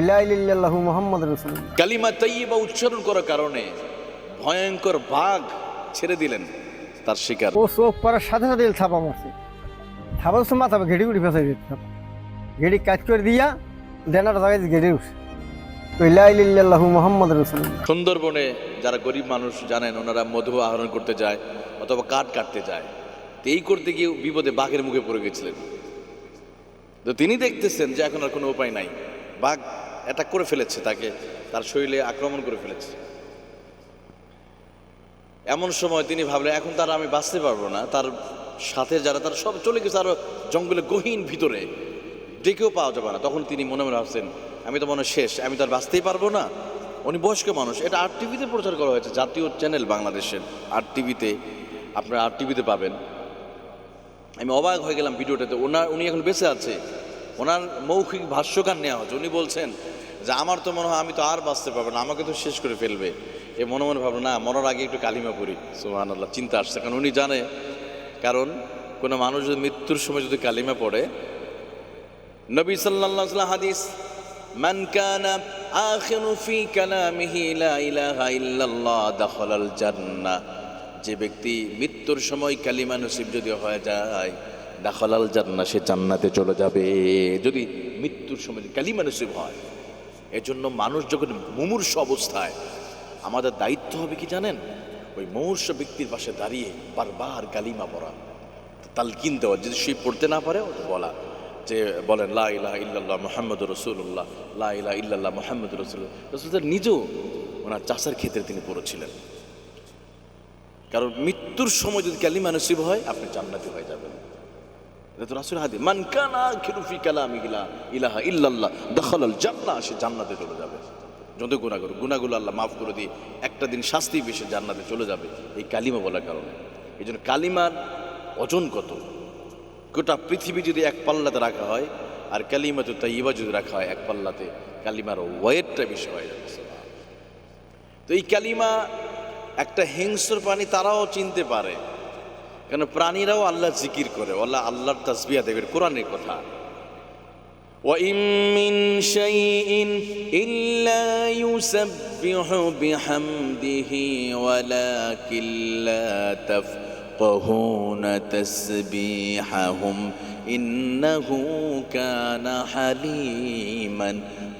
ইল্লাহু মোহাম্মদ রসুল্লাহ কালিমা তৈবা উচ্চারণ করার কারণে ভয়ঙ্কর বাঘ ছেড়ে দিলেন তার শিকার। ও চোখ পড়ার সাথে সাথে ছাপা মারছে। ছাপা তো মাথা ঘেড়ি গুড়ি ফেসে দিতে ঘেড়ি কাজ করে দিয়া দেনার জায়গায় ঘেড়ে উঠছে। ইল্লাহু মোহাম্মদ রসুল্লাহ সুন্দরবনে যারা গরিব মানুষ জানেন ওনারা মধু আহরণ করতে যায় অথবা কাঠ কাটতে যায়। তো এই করতে গিয়ে বিপদে বাঘের মুখে পড়ে গেছিলেন। তো তিনি দেখতেছেন যে এখন আর কোনো উপায় নাই। বাঘ অ্যাটাক করে ফেলেছে, তাকে তার শরীরে আক্রমণ করে ফেলেছে। এমন সময় তিনি ভাবলেন, এখন তার আমি বাঁচতে পারব না। তার সাথে যারা, তার সব চলে গেছে আরও জঙ্গলে গহীন ভিতরে। ডেকেও পাওয়া যাবে না। তখন তিনি মনে মনে ভাবছেন, আমি তো মনে শেষ। আমি তো আর বাঁচতেই পারব না। উনি বয়স্ক মানুষ। এটা আর টিভিতে প্রচার করা হয়েছে, জাতীয় চ্যানেল বাংলাদেশের আর টিভিতে আপনারা আর টিভিতে পাবেন। আমি অবাক হয়ে গেলাম ভিডিওটাতে। ওনার, উনি এখন বেঁচে আছে। ওনার মৌখিক ভাষ্যকার নেওয়া হচ্ছে উনি বলছেন যে, আমার তো মনে হয় আমি তো আর বাঁচতে পারব না, আমাকে তো শেষ করে ফেলবে। এ মনে মনে ভাবলো, না, মরার আগে একটু কালিমা পড়ি। সোহান আল্লাহ চিন্তা আসছে। কারণ উনি জানে, কারণ কোনো মানুষ যদি মৃত্যুর সময় যদি কালিমা পড়ে, নবী আলাইহি হাদিস, মান কানা ফি যে ব্যক্তি মৃত্যুর সময় কালিমা নসিব যদি হয়ে যায় দাখালাল জান্নাহ, সে জান্নাতে চলে যাবে। যদি মৃত্যুর সময় কালিমা নসিব হয়, এজন্য মানুষ যখন মুমূর্ষ অবস্থায়, আমাদের দায়িত্ব হবে কি জানেন? ওই মুমূর্ষ ব্যক্তির পাশে দাঁড়িয়ে বারবার কালিমা পড়া, তালকিন দেওয়া। যদি সে পড়তে না পারে বলা। যে বলেন, লা ইলাহা ইল্লাল্লাহ মোহাম্মদ রসুল্লাহ লা ইলাহা ইল্লাল্লাহ মোহাম্মদ রসুল রসুল নিজেও ওনার চাষার ক্ষেত্রে তিনি পড়েছিলেন। কারণ মৃত্যুর সময় যদি কালিমা নসিব হয়, আপনি জান্নাতি হয়ে যাবেন। রাসুল হাদি মান কানা খিরুফি কালামি ইলা ইলাহা ইল্লাল্লাহ, দখলাল জান্নাহ, সে জান্নাতে চলে যাবে। যত গুণা করো গুণাগুলো আল্লাহ মাফ করে দিয়ে একটা দিন শাস্তি বেশি জান্নাতে চলে যাবে, এই কালিমা বলার কারণে। এই জন্য কালিমার ওজন কত? গোটা পৃথিবী যদি এক পাল্লাতে রাখা হয়, আর কালিমা তো তাইবা যদি রাখা হয় এক পাল্লাতে, কালিমার ওয়েটটা বেশি হয়ে যাচ্ছে তো এই কালিমা একটা হিংস্র প্রাণী তারাও চিনতে পারে। কেন প্রাণীরাও আল্লাহ জিকির করে আল্লাহ আল্লাহর তাসবিয়া দেবের কোরআনের কথা وإن من شيء إلا يسبح بحمده ولكن لا تفقهون تسبيحهم إنه كان حليما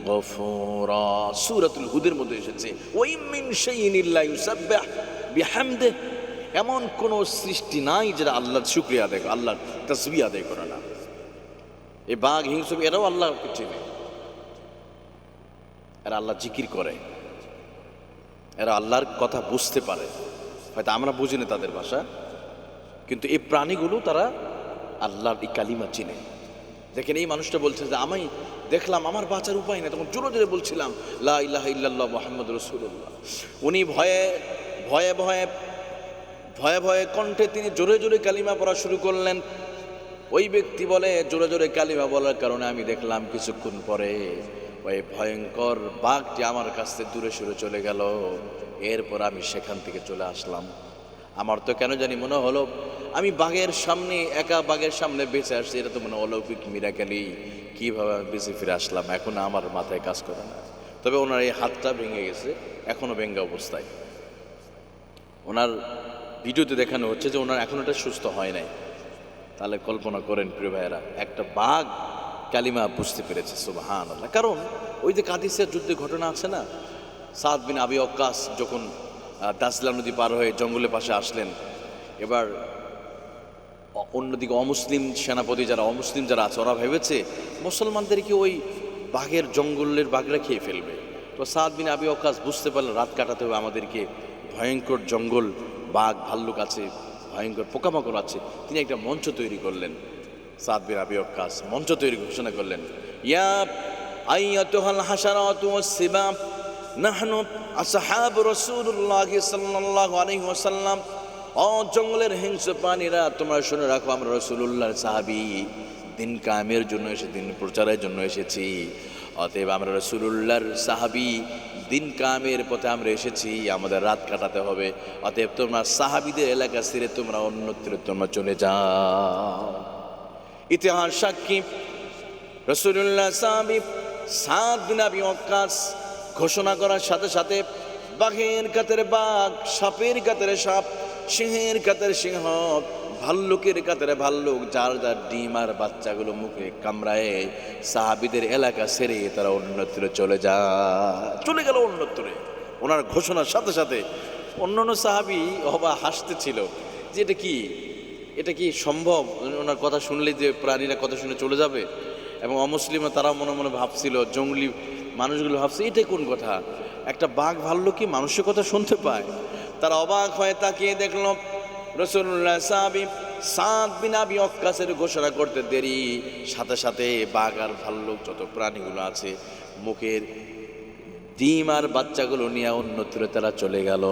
গফুরা সূরাতুল হুদের মধ্যে এসেছে ওয়াইম মিন শাইইন ইল্লা ইউসাব্বিহ বিহামদে এমন কোন সৃষ্টি নাই যেটা আল্লাহর শুক্রিয়া আদায় করে, আল্লাহর তসবি আদায় করে না। এই বাঘ হিংসুক এরাও আল্লাহকে চেনে। এরা আল্লাহ জিকির করে। এরা আল্লাহর কথা বুঝতে পারে। হয়তো আমরা বুঝি না তাদের ভাষা। কিন্তু এই প্রাণীগুলো তারা আল্লাহর এই কালিমা চিনে। দেখেন এই মানুষটা বলছে যে, আমি দেখলাম, আমার বাঁচার উপায় নেই। তখন জোরে জোরে বলছিলাম, লা ইলাহা ইল্লাল্লাহ মোহাম্মদ রসুল্লাহ উনি ভয়ে ভয়ে ভয়ে ভয়ে ভয়ে কণ্ঠে তিনি জোরে জোরে কালিমা পড়া শুরু করলেন। ওই ব্যক্তি বলে, জোরে জোরে কালিমা বলার কারণে আমি দেখলাম কিছুক্ষণ পরে ওই ভয়ঙ্কর বাঘটি আমার কাছ থেকে দূরে সরে চলে গেল। এরপর আমি সেখান থেকে চলে আসলাম। আমার তো কেন জানি মনে হলো, আমি বাঘের সামনে, একা বাঘের সামনে বেঁচে আসছি, এটা তো মনে অলৌকিক মিরাকালি। কীভাবে আমি বেঁচে ফিরে আসলাম? এখন আমার মাথায় কাজ করে না। তবে ওনার এই হাতটা ভেঙে গেছে এখনও ভেঙ্গা অবস্থায়। ওনার ভিডিওতে দেখানো হচ্ছে যে ওনার এখন এটা সুস্থ হয় নাই। তাহলে কল্পনা করেন প্রিয় ভাইয়েরা, একটা বাঘ কালিমা বুঝতে পেরেছে সুবাহান আল্লাহ কারণ ওই যে কাদিসিয়ার যুদ্ধে ঘটনা আছে না, সাদ বিন আবি অক্কাস যখন দাসলা নদী পার হয়ে জঙ্গলের পাশে আসলেন, এবার অন্যদিকে অমুসলিম সেনাপতি যারা, অমুসলিম যারা আছে, ওরা ভেবেছে মুসলমানদেরকে ওই বাঘের জঙ্গলের বাঘরা খেয়ে ফেলবে? তো সাদ বিন আবি অকাশ বুঝতে পারলেন, রাত কাটাতে হবে আমাদেরকে ভয়ঙ্কর জঙ্গল বাঘ, ভাল্লুক আছে, ভয়ঙ্কর পোকামাকড় আছে। তিনি একটা মঞ্চ তৈরি করলেন। সাদ বিন আবি অক্কাস মঞ্চ তৈরি ঘোষণা করলেন, ইয়া আইয়াতুহাল হাসারাতু ওয়াস-সিবা নাহনু আসহাব রাসূলুল্লাহ সাল্লাল্লাহু আলাইহি ওয়াসাল্লাম। ও জঙ্গলের হিংস্র প্রাণীরা, তোমরা শুনে রাখো, আমরা রসুল্লাহর সাহাবি। দিন কায়েমের জন্য এসে দিন প্রচারের জন্য এসেছি। অতএব আমরা রসুল্লাহর সাহাবি দিন কায়েমের পথে আমরা এসেছি, আমাদের রাত কাটাতে হবে। অতএব তোমরা সাহাবিদের এলাকা ছেড়ে তোমরা অন্যত্র তোমরা চলে যাও। ইতিহাস সাক্ষী রসুল্লাহ সাহাবি সাত বিন আবি ঘোষণা করার সাথে সাথে বাঘের কাতের বাঘ, সাপের কাতের সাপ, সিংহের কাতের সিংহ ভাল্লুকের কাতারে ভাল্লুক, যার যার ডিম আর বাচ্চাগুলো মুখে কামড়ায়, সাহাবিদের এলাকা সেরে তারা অন্যত্রে চলে যা চলে গেল অন্যত্রে। ওনার ঘোষণার সাথে সাথে অন্যান্য সাহাবি হবা হাসতেছিল যে এটা কি? এটা কি সম্ভব? ওনার কথা শুনলে যে প্রাণীরা কথা শুনে চলে যাবে? এবং অমুসলিমরা তারা মনে মনে ভাবছিল, জঙ্গলি মানুষগুলো ভাবছে, এটা কোন কথা? একটা বাঘ ভাল্লুক কি মানুষের কথা শুনতে পায়। তারা অবাক হয়ে তাকিয়ে দেখল রসুল্লাহ সাহাবি সাত বিন আবি অক্কাসের ঘোষণা করতে দেরি। সাথে সাথে বাঘ আর ভাল্লুক যত প্রাণীগুলো আছে, মুখের ডিম আর বাচ্চাগুলো নিয়ে অন্যত্র তারা চলে গেল।